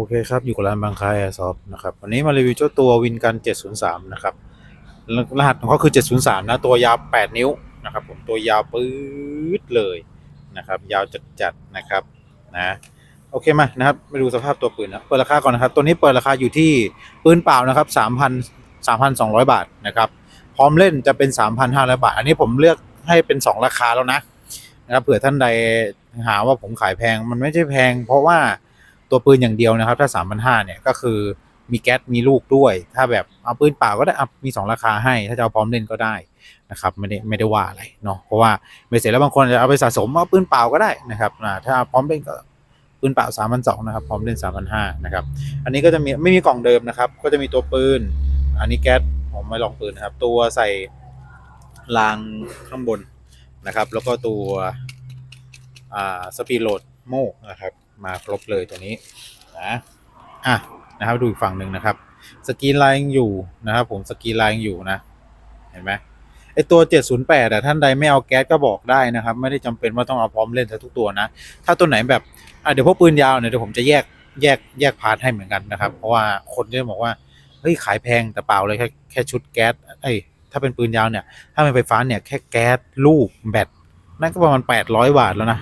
อเคครับ อยู่กับร้านบางคายแอร์ซอฟนะครับ วันนี้มารีวิวเจ้าตัววินกัน 703 นะครับ รหัสของเขาคือ 703 นะ ตัวยาว 8 นิ้วนะครับผมตัวยาวปื๊ดเลยนะครับ ยาวจัดๆนะครับนะโอเคมานะครับมาดูสภาพตัวปืนนะเปิดราคาก่อนนะครับ ตัวนี้เปิดราคาอยู่ที่ปืนเปล่านะครับ 3,000 3,200 บาทนะครับ พร้อมเล่นจะเป็น 3,500 บาท อันนี้ผมเลือกให้เป็น 2 ราคาแล้วนะนะครับเผื่อท่านใดหาว่าผมขายแพงมันไม่ใช่แพง เพราะว่า ตัวปืนอย่างเดียวนะครับ ถ้า 3,500เนี่ยก็คือมีแก๊สมีลูกด้วย ถ้าแบบเอาปืนเปล่าก็ได้อะมี 2 ราคาให้ ถ้าจะเอาพร้อมเล่นก็ได้นะครับไม่ได้ไม่ได้ว่าอะไรเนาะเพราะว่าไม่เสร็จแล้วบางคนจะเอาไปสะสมเอาปืนเปล่าก็ได้นะครับถ้าพร้อมเล่นก็ปืนเปล่า3,200นะครับพร้อมเล่น 3,500นะครับอันนี้ก็จะมีไม่มีกล่องเดิมนะครับ ก็จะมีตัวปืน อันนี้แก๊สผมไม่ลองปืนนะครับ ตัวใส่รางข้างบนนะครับ แล้วก็ตัวอ่าสปีดโหลดโม่นะครับ มาครบเลยตัวนี้นะอะนะครับดูอีกฝั่งหนึ่งนะครับ สกีไลน์ยังอยู่นะครับ ผมสกีไลน์ยังอยู่นะ เห็นไหมไอตัว 708อะท่านใดไม่เอาแก๊สก็บอกได้นะครับ ไม่ได้จำเป็นว่าต้องเอาพร้อมเล่นทุกตัวนะ ถ้าตัวไหนแบบอะเดี๋ยวพวกปืนยาวเนี่ยเดี๋ยวผมจะแยกแยกแยกพาร์ทให้เหมือนกันนะครับ เพราะว่าคนจะบอกว่าเฮ้ยขายแพงแต่เปล่าเลยแค่แค่ชุดแก๊สเอ้ถ้าเป็นปืนยาวเนี่ย ถ้าเป็นไฟฟ้าเนี่ยแค่แก๊สลูกแบตนั่นก็ประมาณแปดร้อยบาทแล้วนะ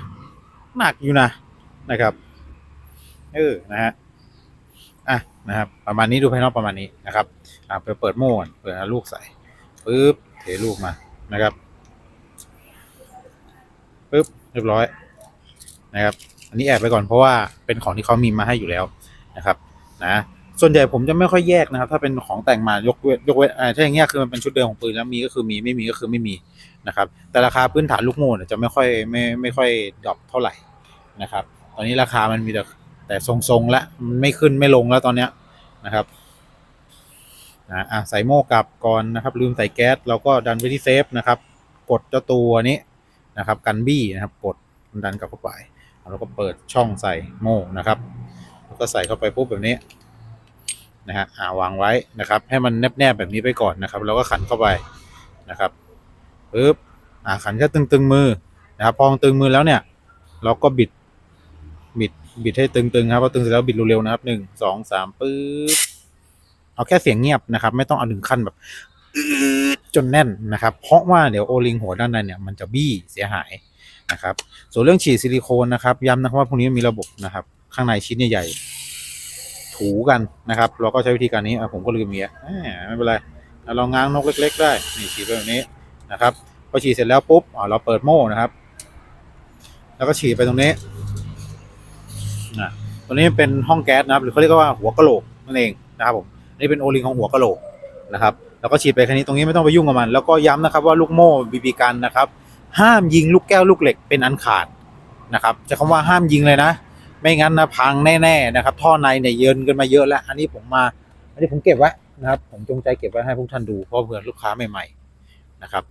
หนักอยู่นะนะครับ เออนะฮะอะนะครับ ประมาณนี้ดูภายนอกประมาณนี้นะครับ อะไปเปิดโม่ก่อนเปิดเอาลูกใส่ปึ๊บเทลูกมานะครับปึ๊บเรียบร้อยนะครับ อันนี้แอบไปก่อนเพราะว่าเป็นของที่เขามีมาให้อยู่แล้วนะครับ นะส่วนใหญ่ผมจะไม่ค่อยแยกนะครับ ถ้าเป็นของแต่งมายกเว้นยกเว้นอ่าถ้าอย่างเงี้ยคือมันเป็นชุดเดิมของปืนแล้วมีก็คือมีไม่มีก็คือไม่มีนะครับ แต่ราคาพื้นฐานลูกโม่จะไม่ค่อยไม่ไม่ค่อยดรอปเท่าไหร่นะครับ ตอนนี้ราคามันมีแต่ แต่ทรงๆแล้วมันไม่ขึ้นไม่ลงแล้วตอนเนี้ยนะครับนะอะใส่โม่กลับก่อนนะครับ ลืมใส่แก๊สเราก็ดันไปที่เซฟนะครับ กดเจ้าตัวนี้นะครับ กันบี้นะครับ กดดันกลับเข้าไปแล้วก็เปิดช่องใส่โม่นะครับแล้วก็ใส่เข้าไปปุ๊บแบบนี้นะฮะอ่าวางไว้นะครับ ให้มันแนบๆแบบนี้ไปก่อนนะครับ แล้วก็ขันเข้าไปนะครับปึ๊บอ่าขันแค่ตึงๆมือนะครับ พอตึงมือแล้วเนี่ย เราก็บิดบิด บิดให้ตึงๆครับพอตึงเสร็จแล้วบิดเร็วๆนะครับหนึ่งสองสามปึ๊บเอาแค่เสียงเงียบนะครับ ไม่ต้องเอาถึงขั้นแบบจนแน่นนะครับ เพราะว่าเดี๋ยวโอลิงหัวด้านในเนี่ยมันจะบี้เสียหายนะครับ ส่วนเรื่องฉีดซิลิโคนนะครับ ย้ำนะครับว่าพวกนี้มีระบบนะครับ ข้างในชิ้นใหญ่ๆถูกันนะครับเราก็ใช้วิธีการนี้ผมก็ลืมเมียไม่เป็นไรเราง้างนกเล็ก ๆ ได้นี่ฉีดไปแบบนี้นะครับพอฉีดเสร็จแล้วปุ๊บเราเปิดโม่นะครับ แล้วก็ฉีดไปตรงนี้ อะตัวนี้เป็นห้องแก๊สนะครับ หรือเขาเรียกว่าหัวกะโหลกนั่นเองนะครับผมนี่เป็นโอลิงของหัวกะโหลกนะครับแล้วก็ฉีดไปแค่นี้ตรงนี้ไม่ต้องไปยุ่งกับมัน แล้วก็ย้ำนะครับว่าลูกโม่บีบีกันนะครับ ห้ามยิงลูกแก้วลูกเหล็กเป็นอันขาดนะครับจะคำว่าห้ามยิงเลยนะ ไม่งั้นนะพังแน่ๆนะครับ ท่อในเนี่ยเยินกันมาเยอะแล้ว อันนี้ผมมา อันนี้ผมเก็บไว้นะครับ ผมจงใจเก็บไว้ให้พวกท่านดูเพราะเผื่อลูกค้าใหม่ๆนะครับ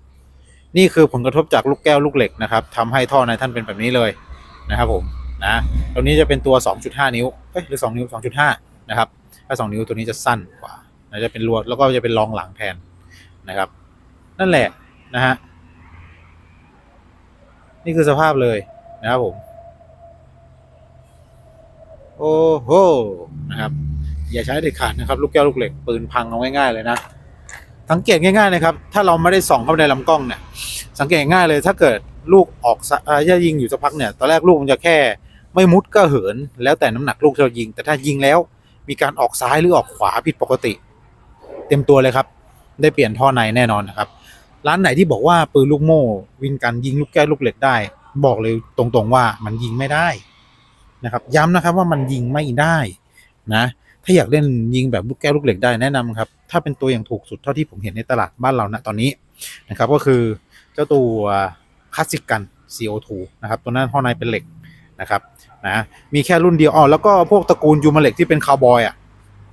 นี่คือผลกระทบจากลูกแก้วลูกเหล็กนะครับทำให้ท่อในท่านเป็นแบบนี้เลยนะครับผม นะตรงนี้จะเป็นตัว 2.5 นิ้วเอ้ยหรือ 2 นิ้ว 2.5 นะครับ ถ้า 2 นิ้วตัวนี้จะสั้นกว่าจะเป็นลวดแล้วก็จะเป็นรองหลังแทนนะครับ นั่นแหละนะฮะนี่คือสภาพเลยนะครับผม โอ้โหนะครับ อย่าใช้เด็ดขาดนะครับ ลูกแก้วลูกเหล็กปืนพังเอาง่ายๆเลยนะสังเกตง่ายๆนะครับ ถ้าเราไม่ได้ส่องเข้าไปในลำกล้องเนี่ย สังเกตง่ายเลย ถ้าเกิดลูกออกสะอ่าถ้ายิงอยู่สักพักเนี่ย ตอนแรกลูกมันจะแค่ ไม่มุดก็เหิน แล้วแต่น้ำหนักลูกที่เรายิง แต่ถ้ายิงแล้วมีการออกซ้ายหรือออกขวาผิดปกติ เต็มตัวเลยครับ ได้เปลี่ยนท่อในแน่นอนนะครับ ร้านไหนที่บอกว่าปืนลูกโม่วินกันยิงลูกแก้วลูกเหล็กได้ บอกเลยตรงๆว่ามันยิงไม่ได้นะครับ ย้ำนะครับว่ามันยิงไม่ได้นะถ้าอยากเล่นยิงแบบลูกแก้วลูกเหล็กได้แนะนำครับ ถ้าเป็นตัวอย่างถูกสุดเท่าที่ผมเห็นในตลาดบ้านเราณตอนนี้นะครับก็คือเจ้าตัวคลาสสิกกัน CO2 นะครับตัวนั้นท่อในเป็นเหล็ก นะครับนะมีแค่รุ่นเดียวอ๋อแล้วก็พวกตระกูลยูมาเล็กที่เป็นคาวบอยอะ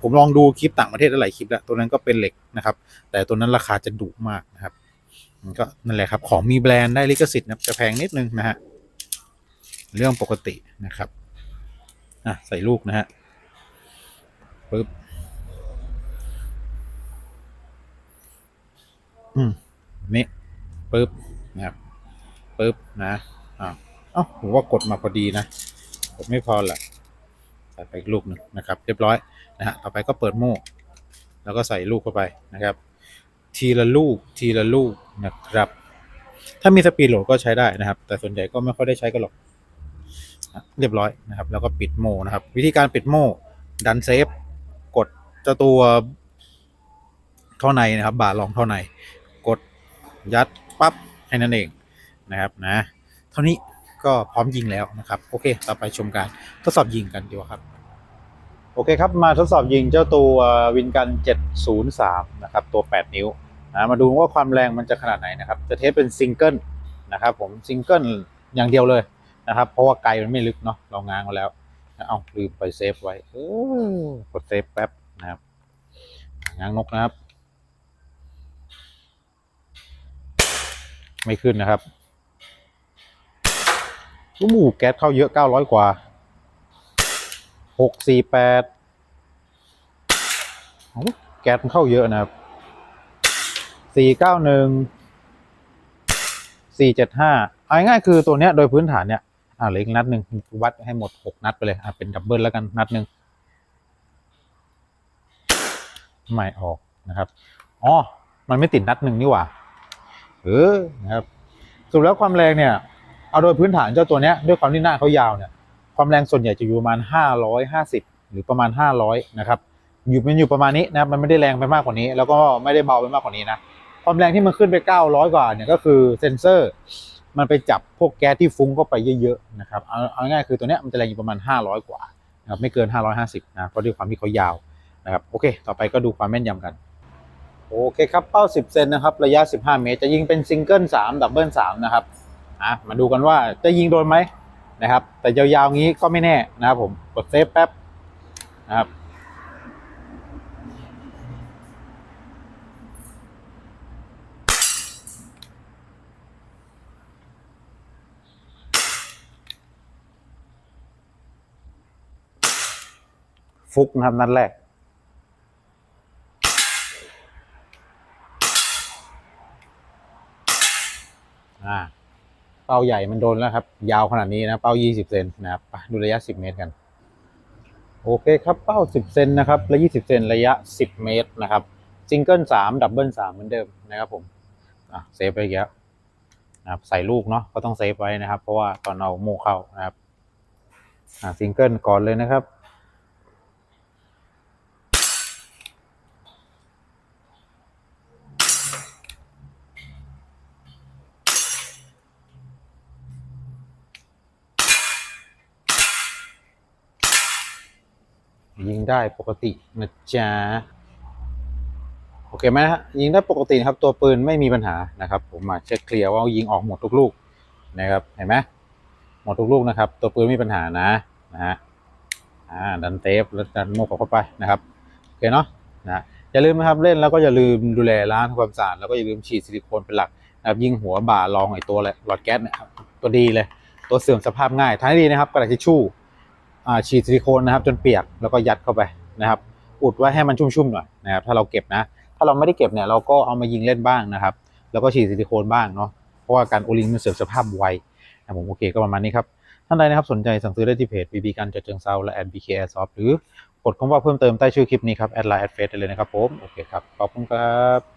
ผมลองดูคลิปต่างประเทศหลายคลิปแล้วตัวนั้นก็เป็นเหล็กนะครับ แต่ตัวนั้นราคาจะดุมากนะครับก็นั่นแหละครับ ของมีแบรนด์ได้ลิขสิทธิ์นะจะแพงนิดนึงนะฮะเรื่องปกตินะครับอะใส่ลูกนะฮะปึ๊บอืมนี่ปึ๊บนะครับปึ๊บนะอ้า อ้าผมว่ากดมาพอดีนะกดไม่พอแหละใส่ไปอีกลูกหนึ่งนะครับ เรียบร้อยนะฮะต่อไปก็เปิดโม่แล้วก็ใส่ลูกเข้าไปนะครับ ทีละลูกทีละลูกนะครับ ถ้ามีสปีดโหลดก็ใช้ได้นะครับ แต่ส่วนใหญ่ก็ไม่ค่อยได้ใช้กันหรอกเรียบร้อยนะครับ แล้วก็ปิดโม่นะครับ วิธีการปิดโม่ดันเซฟกดเจ้าตัวท่อในนะครับ บ่าร์รองท่อใน กดยัดปั๊บแค่นั้นเองนะครับนะ เท่านี้ ก็พร้อมยิงแล้วนะครับ โอเค ต่อไปชมการทดสอบยิงกันดีกว่าครับ โอเคครับ มาทดสอบยิงเจ้าตัววินกัน 703 นะครับ ตัว 8 นิ้วนะมาดูว่าความแรงมันจะขนาดไหนนะครับ จะเทสเป็นซิงเกิลนะครับผมซิงเกิลอย่างเดียวเลยนะครับ เพราะว่าไกลมันไม่ลึกเนาะเราง้างมาแล้วเอาลืมไปเซฟไว้เออกดเซฟแป๊บนะครับง้างนกนะครับ ไม่ขึ้นนะครับ ลูกหมูแก๊สเข้าเยอะ900กว่าหกสี่แปดแก๊สมันเข้าเยอะนะครับสี่เก้าหนึ่งสี่เจ็ดห้าเอาง่ายคือตัวเนี้ยโดยพื้นฐานเนี่ยอ่าเหลืออีกนัดหนึ่งวัดให้หมดหกนัดไปเลยอ่าเป็นดับเบิลแล้วกันนัดหนึ่งไม่ออกนะครับอ๋อมันไม่ติดนัดหนึ่งนี่หว่าเออนะครับสรุปแล้วความแรงเนี่ย เอาโดยพื้นฐานเจ้าตัวเนี้ยด้วยความที่หน้าเขายาวเนี่ยความแรงส่วนใหญ่จะอยู่ประมาณ 550 หรือประมาณ 500 นะครับอยู่มันอยู่ประมาณนี้นะครับมันไม่ได้แรงไปมากกว่านี้ แล้วก็ไม่ได้เบาไปมากกว่านี้นะความแรงที่มันขึ้นไป 900 กว่าเนี่ยก็คือเซนเซอร์ มันไปจับพวกแก๊สที่ฟุ้งเข้าไปเยอะๆนะครับเอาเอาง่ายคือตัวเนี้ยมันจะแรงอยู่ประมาณ 500 กว่านะครับไม่เกิน 550 นะเพราะด้วยความที่เขายาวนะครับโอเค ต่อไปก็ดูความแม่นยำกันโอเคครับเป้า 10 เซนนะครับระยะ 15 เมตร จะยิงเป็นซิงเกิล3ดับเบิล3นะครับ อะมาดูกันว่าจะยิงโดนไหมนะครับ แต่ยาวๆงี้ก็ไม่แน่นะครับผมกดเซฟแป๊บนะครับฟุกนะครับนัดแรก อ่า เป้าใหญ่มันโดนแล้วครับ ยาวขนาดนี้นะเป้า 20 เซนนะครับดูระยะ 10 เมตรกัน โอเคครับเป้า 10 เซนนะครับและ 20 เซนระยะ 10 เมตรนะครับซิงเกิล3ดับเบิล3เหมือนเดิมนะครับผมอะเซฟไปอีกแล้วนะครับใส่ลูกเนาะก็ต้องเซฟไว้นะครับ เพราะว่าตอนเอาโมเข้านะครับอะซิงเกิลก่อนเลยนะครับ ยิงได้ปกตินะจ๊ะโอเคไหมฮะยิงได้ปกตินะครับ ตัวปืนไม่มีปัญหานะครับ ผมมาเช็คเคลียร์ว่ายิงออกหมดทุกลูกนะครับเห็นไหมหมดทุกลูกนะครับ ตัวปืนไม่มีปัญหานะนะฮะอ่าดันเทปแล้วดันโมกเข้าไปนะครับโอเคเนาะนะอย่าลืมนะครับเล่นแล้วก็อย่าลืมดูแลล้างทำความสะอาดแล้วก็อย่าลืมฉีดซิลิโคนเป็นหลักนะครับยิงหัวบ่ารองไอ้ตัวเลยหลอดแก๊สเนี่ยครับตัวดีเลย ตัวเสื่อมสภาพง่ายท้ายดีนะครับกระดาษทิชชู่ ฉีดซิลิโคนนะครับจนเปียกแล้วก็ยัดเข้าไปนะครับ อุดไว้ให้มันชุ่มๆหน่อยนะครับถ้าเราเก็บนะ ถ้าเราไม่ได้เก็บเนี่ยเราก็เอามายิงเล่นบ้างนะครับ แล้วก็ฉีดซิลิโคนบ้างเนาะเพราะว่าการโอลิงมันเสื่อมสภาพไวนะผมโอเคก็ประมาณนี้ครับท่านใดนะครับสนใจสั่งซื้อได้ที่เพจ BB กันจัดเชิงเซาและแอด BK Airsoft หรือกดคำว่าเพิ่มเติมใต้ชื่อคลิปนี้ครับแอดไลน์แอดเฟซได้เลยนะครับผมโอเคครับขอบคุณครับ